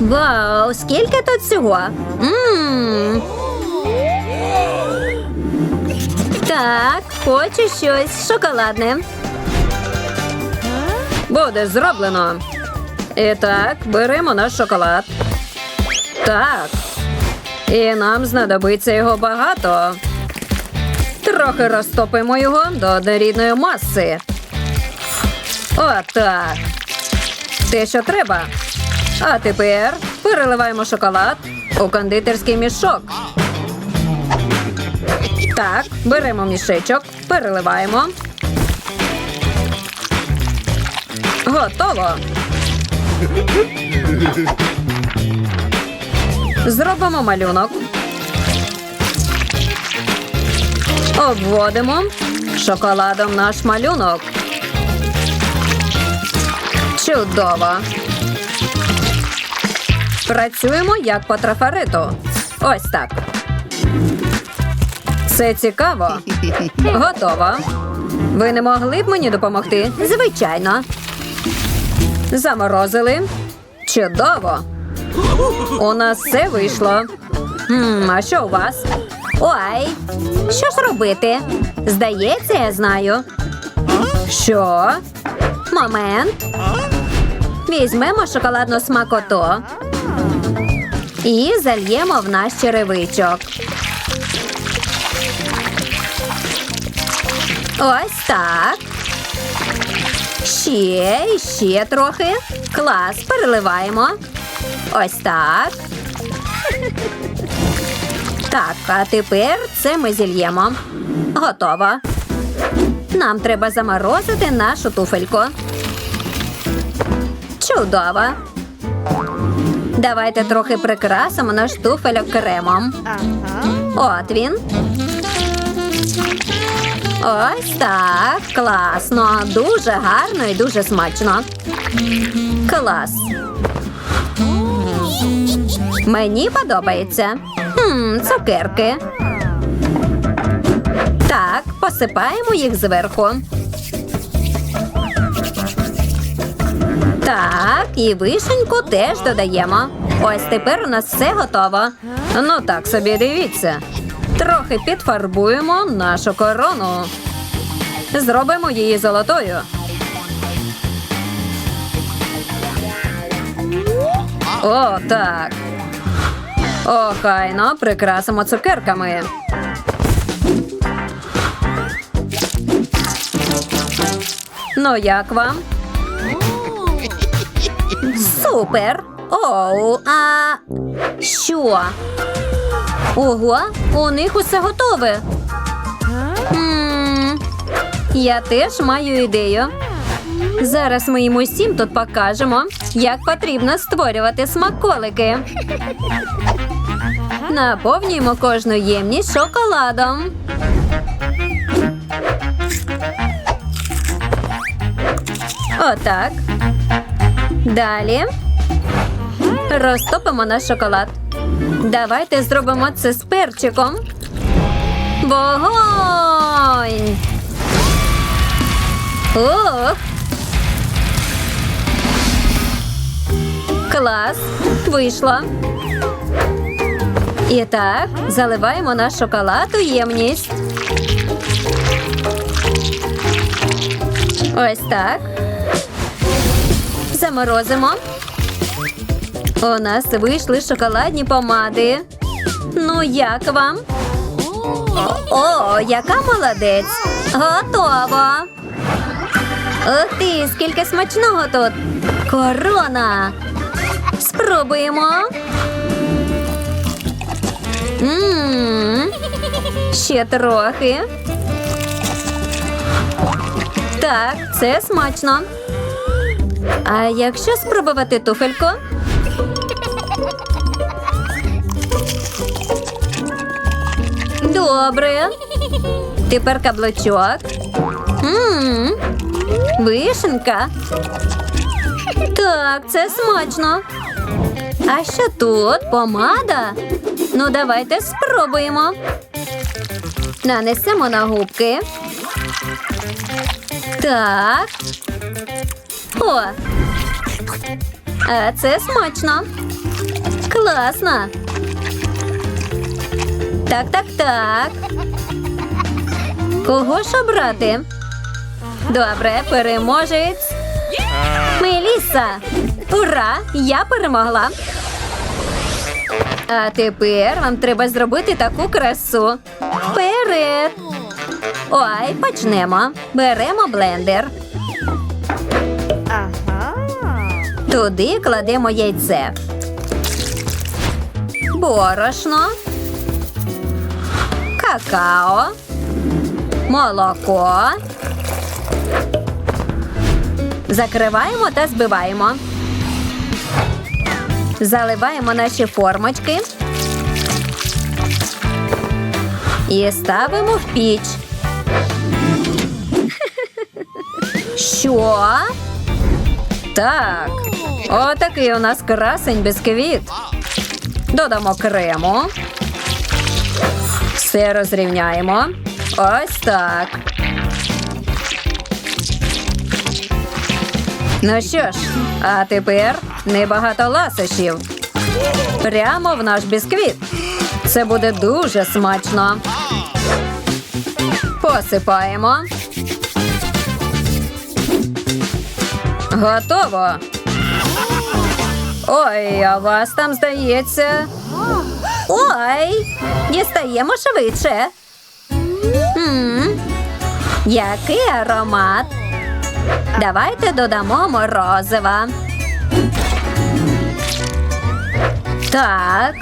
Вау, скільки тут всього? Мм. Так, хочу щось шоколадне. Буде зроблено. І так, беремо наш шоколад. Так. І нам знадобиться його багато. Трохи розтопимо його до однорідної маси. Отак. Те, що треба. А тепер переливаємо шоколад у кондитерський мішок. Так, беремо мішечок, переливаємо. Готово. Зробимо малюнок. Обводимо шоколадом наш малюнок. Чудово. Працюємо як по трафарету. Ось так. Це цікаво. Готово. Ви не могли б мені допомогти? Звичайно. Заморозили. Чудово. У нас все вийшло. Хм, а що у вас? Ой, що ж робити? Здається, я знаю. Що? Момент. Візьмемо шоколадну смакоту і зальємо в наш черевичок. Ось так. Ще і ще трохи. Клас, переливаємо. Ось так. Так, а тепер це ми зільємо. Готово. Нам треба заморозити нашу туфельку. Чудово. Давайте трохи прикрасимо наш туфельок кремом. От він. Ось так. Класно. Дуже гарно і дуже смачно. Клас. Мені подобається. Хм, цукерки. Так, посипаємо їх зверху. Так, і вишеньку теж додаємо. Ось тепер у нас все готово. Ну так собі дивіться. Трохи підфарбуємо нашу корону. Зробимо її золотою. О, так. Охайно прикрасимо цукерками. Ну, як вам? Супер! Оу, а що? Ого, у них усе готове. Я теж маю ідею. Зараз ми їм усім тут покажемо, як потрібно створювати смаколики. Наповнюємо кожну ємність шоколадом. Отак. Далі розтопимо наш шоколад. Давайте зробимо це з перчиком. Вогонь! Ох! Клас! Вийшло. І так, заливаємо наш шоколад у ємність. Ось так. Заморозимо. У нас вийшли шоколадні помади. Ну, як вам? О, яка молодець! Готово! Ух ти, скільки смачного тут! Корона! Спробуємо. Мм, ще трохи. Так, це смачно. А якщо спробувати туфельку? Добре. Тепер каблучок. Мм, вишенка. Так, це смачно. А що тут? Помада? Ну, давайте спробуємо. Нанесемо на губки. Так. О. А це смачно. Класно. Так, так, так. Кого ж обрати? Добре, переможець. Меліса! Ура! Я перемогла. А тепер вам треба зробити таку красу. Вперед! Ой, почнемо. Беремо блендер. Туди кладемо яйце. Борошно. Какао. Молоко. Закриваємо та збиваємо. Заливаємо наші формочки. І ставимо в піч. Що? Так. Отакий у нас красень бісквіт. Додамо крему. Все розрівняємо. Ось так. Ну що ж, а тепер небагато ласощів. Прямо в наш бісквіт. Це буде дуже смачно. Посипаємо. Готово. Ой, а вас там здається. Ой, дістаємо швидше. м який аромат. Давайте додамо морозива. Так.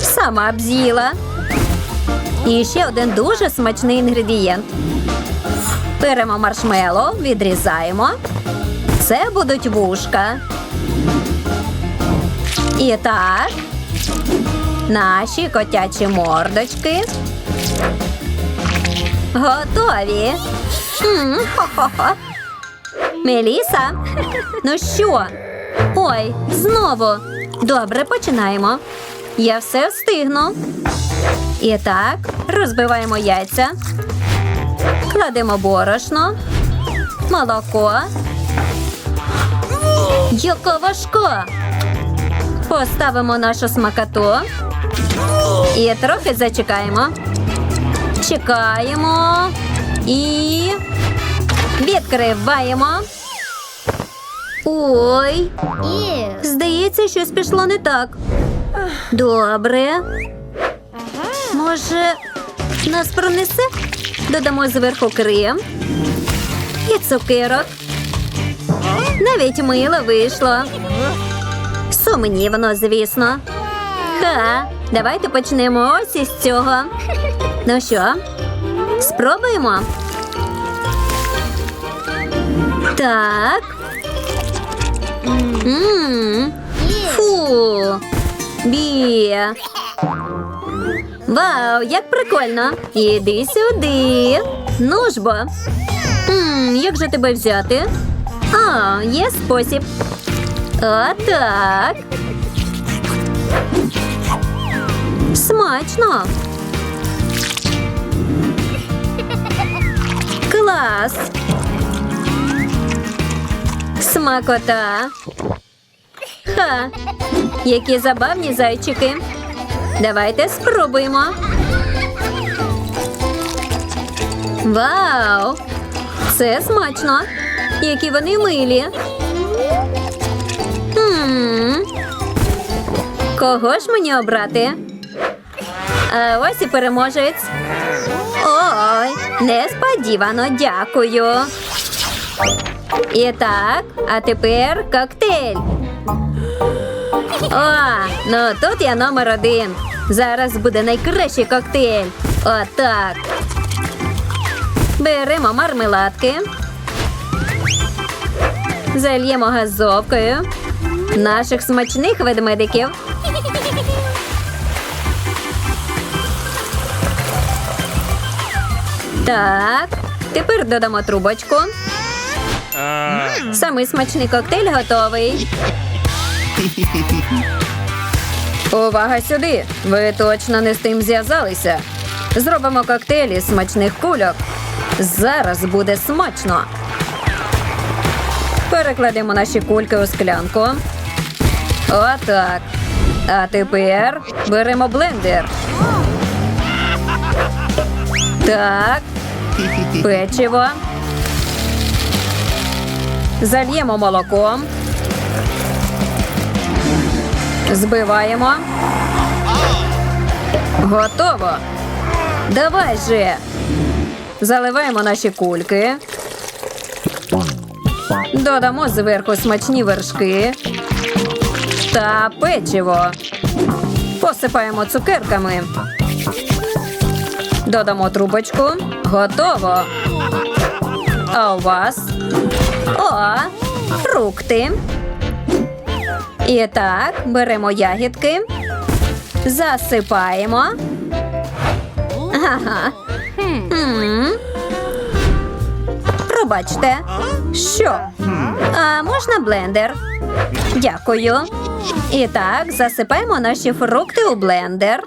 Сама б з'їла. І ще один дуже смачний інгредієнт. Беремо маршмело, відрізаємо. Це будуть вушка. І так. Наші котячі мордочки. Готові. Хо-хо-хо. Меліса? Ну що? Ой, знову. Добре, починаємо. Я все встигну. І так, розбиваємо яйця. Кладемо борошно, молоко. Яка важка. Поставимо нашу смакоту і трохи зачекаємо. Чекаємо і відкриваємо. Ой, здається, щось пішло не так. Добре. Може, нас пронесе? Додамо зверху крем і цукерок. Навіть мило вийшло. Сумнівно, звісно. Ха, давайте почнемо ось із цього. Ну що, спробуємо? Так. Мм. Фу. Бі. Вау, як прикольно. Іди сюди. Ну ж бо. М, як же тебе взяти? А, є спосіб. Отак. Смачно. Клас. Смакота. Ха. Які забавні зайчики. Давайте спробуємо. Вау! Це смачно. Які вони милі. Кого ж мені обрати? А ось і переможець. Ой, несподівано дякую. І так, а тепер коктейль. О, ну тут я номер один. Зараз буде найкращий коктейль. Отак. Беремо мармеладки. Зальємо газовкою наших смачних ведмедиків. Так, тепер додамо трубочку. Самий смачний коктейль готовий. Увага сюди! Ви точно не з тим зв'язалися. Зробимо коктейль із смачних кульок. Зараз буде смачно. Перекладемо наші кульки у склянку. Отак. А тепер беремо блендер. Так. Печиво. Зальємо молоком. Збиваємо. Готово. Давай же. Заливаємо наші кульки. Додамо зверху смачні вершки та печиво. Посипаємо цукерками. Додамо трубочку. Готово. А у вас? О, фрукти. І так, беремо ягідки. Засипаємо. Ага. Пробачте. Що? А можна блендер? Дякую. І так, засипаємо наші фрукти у блендер.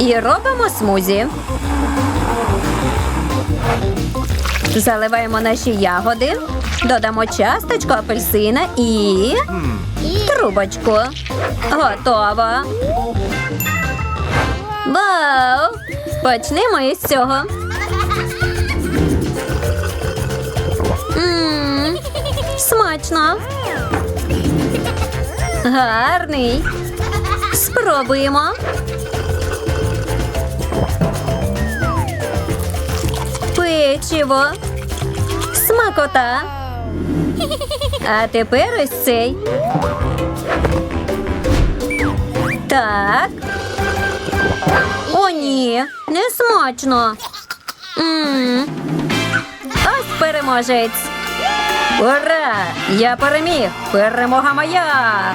І робимо смузі. Заливаємо наші ягоди, додамо часточку апельсина і трубочку. Готово. Вау! Почнемо із цього. Мм, смачно. Гарний. Спробуємо. Печиво. Смакота. А тепер ось цей. Так. О, ні, не смачно. М. Ось переможець. Ура! Я переміг! Перемога моя!